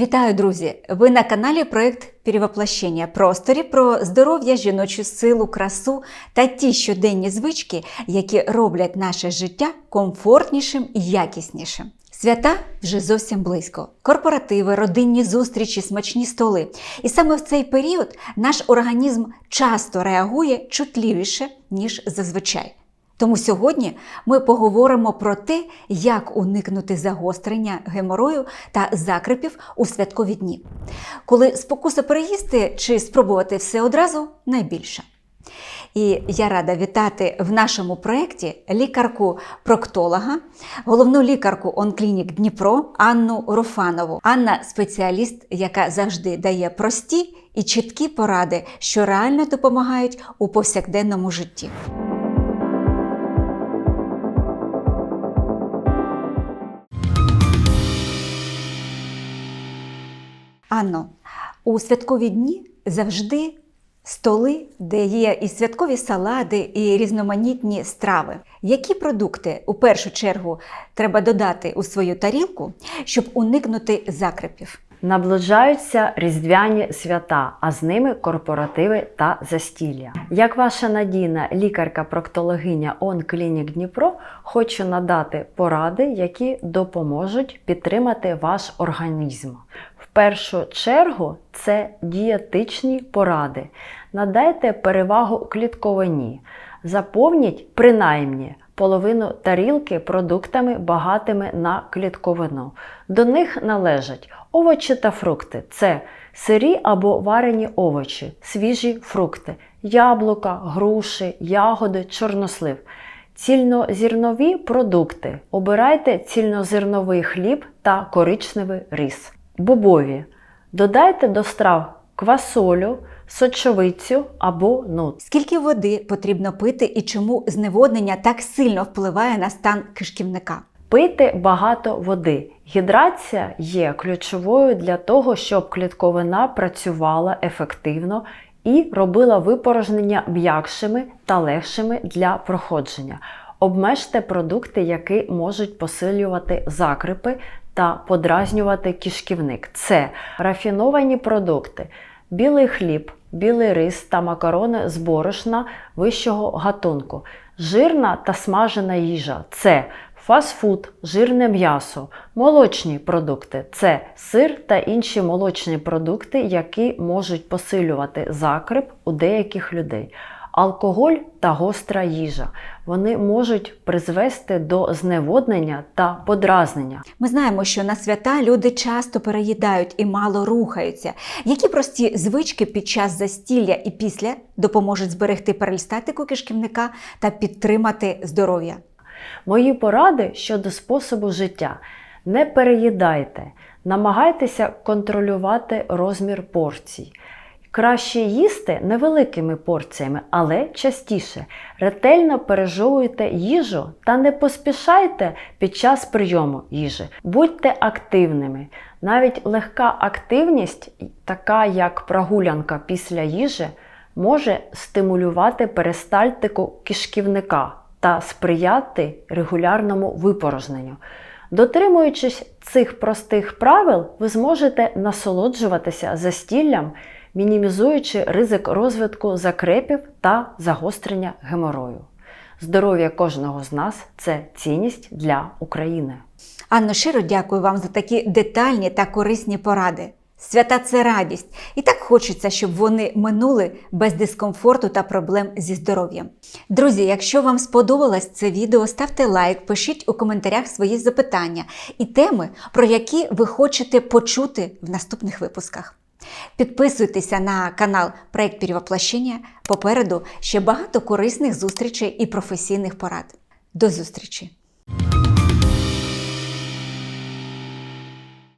Вітаю, друзі! Ви на каналі Проект Перевоплощення просторі про здоров'я, жіночу силу, красу та ті щоденні звички, які роблять наше життя комфортнішим і якіснішим. Свята вже зовсім близько. Корпоративи, родинні зустрічі, смачні столи. І саме в цей період наш організм часто реагує чутливіше, ніж зазвичай. Тому сьогодні ми поговоримо про те, як уникнути загострення геморою та закрипів у святкові дні, коли спокуса переїсти чи спробувати все одразу найбільша. І я рада вітати в нашому проєкті лікарку-проктолога, головну лікарку Онклінік Дніпро Анну Руфанову. Анна спеціаліст, яка завжди дає прості і чіткі поради, що реально допомагають у повсякденному житті. Анно, у святкові дні завжди столи, де є і святкові салади, і різноманітні страви. Які продукти у першу чергу треба додати у свою тарілку, щоб уникнути закрепів? Наближаються різдвяні свята, а з ними корпоративи та застілля. Як ваша надійна лікарка-проктологиня ОнКлінік Дніпро, хочу надати поради, які допоможуть підтримати ваш організм. Першу чергу це дієтичні поради. Надайте перевагу клітковині. Заповніть принаймні половину тарілки продуктами багатими на клітковину. До них належать овочі та фрукти це сирі або варені овочі, свіжі фрукти, яблука, груші, ягоди, чорнослив. Цільнозірнові продукти. Обирайте цільнозерновий хліб та коричневий рис. Бобові. Додайте до страв квасолю, сочовицю або нут. Скільки води потрібно пити і чому зневоднення так сильно впливає на стан кишківника? Пийте багато води. Гідрація є ключовою для того, щоб клітковина працювала ефективно і робила випорожнення м'якшими та легшими для проходження. Обмежте продукти, які можуть посилювати закрипи та подразнювати кишківник. Це рафіновані продукти, білий хліб, білий рис та макарони з борошна вищого гатунку, жирна та смажена їжа це фастфуд, жирне м'ясо, молочні продукти це сир та інші молочні продукти, які можуть посилювати закрип у деяких людей. Алкоголь та гостра їжа вони можуть призвести до зневоднення та подразнення. Ми знаємо, що на свята люди часто переїдають і мало рухаються. Які прості звички під час застілля і після допоможуть зберегти перистатику кишківника та підтримати здоров'я? Мої поради щодо способу життя. Не переїдайте, намагайтеся контролювати розмір порцій. Краще їсти невеликими порціями, але частіше. Ретельно пережовуйте їжу та не поспішайте під час прийому їжі. Будьте активними. Навіть легка активність, така як прогулянка після їжі, може стимулювати перистальтику кишківника та сприяти регулярному випорожненню. Дотримуючись цих простих правил, ви зможете насолоджуватися застіллям, мінімізуючи ризик розвитку закрепів та загострення геморою. Здоров'я кожного з нас це цінність для України. Анно, щиро дякую вам за такі детальні та корисні поради. Свята це радість, і так хочеться, щоб вони минули без дискомфорту та проблем зі здоров'ям. Друзі, якщо вам сподобалось це відео, ставте лайк, пишіть у коментарях свої запитання і теми, про які ви хочете почути в наступних випусках. Підписуйтеся на канал Проект Перевоплощення. Попереду ще багато корисних зустрічей і професійних порад. До зустрічі!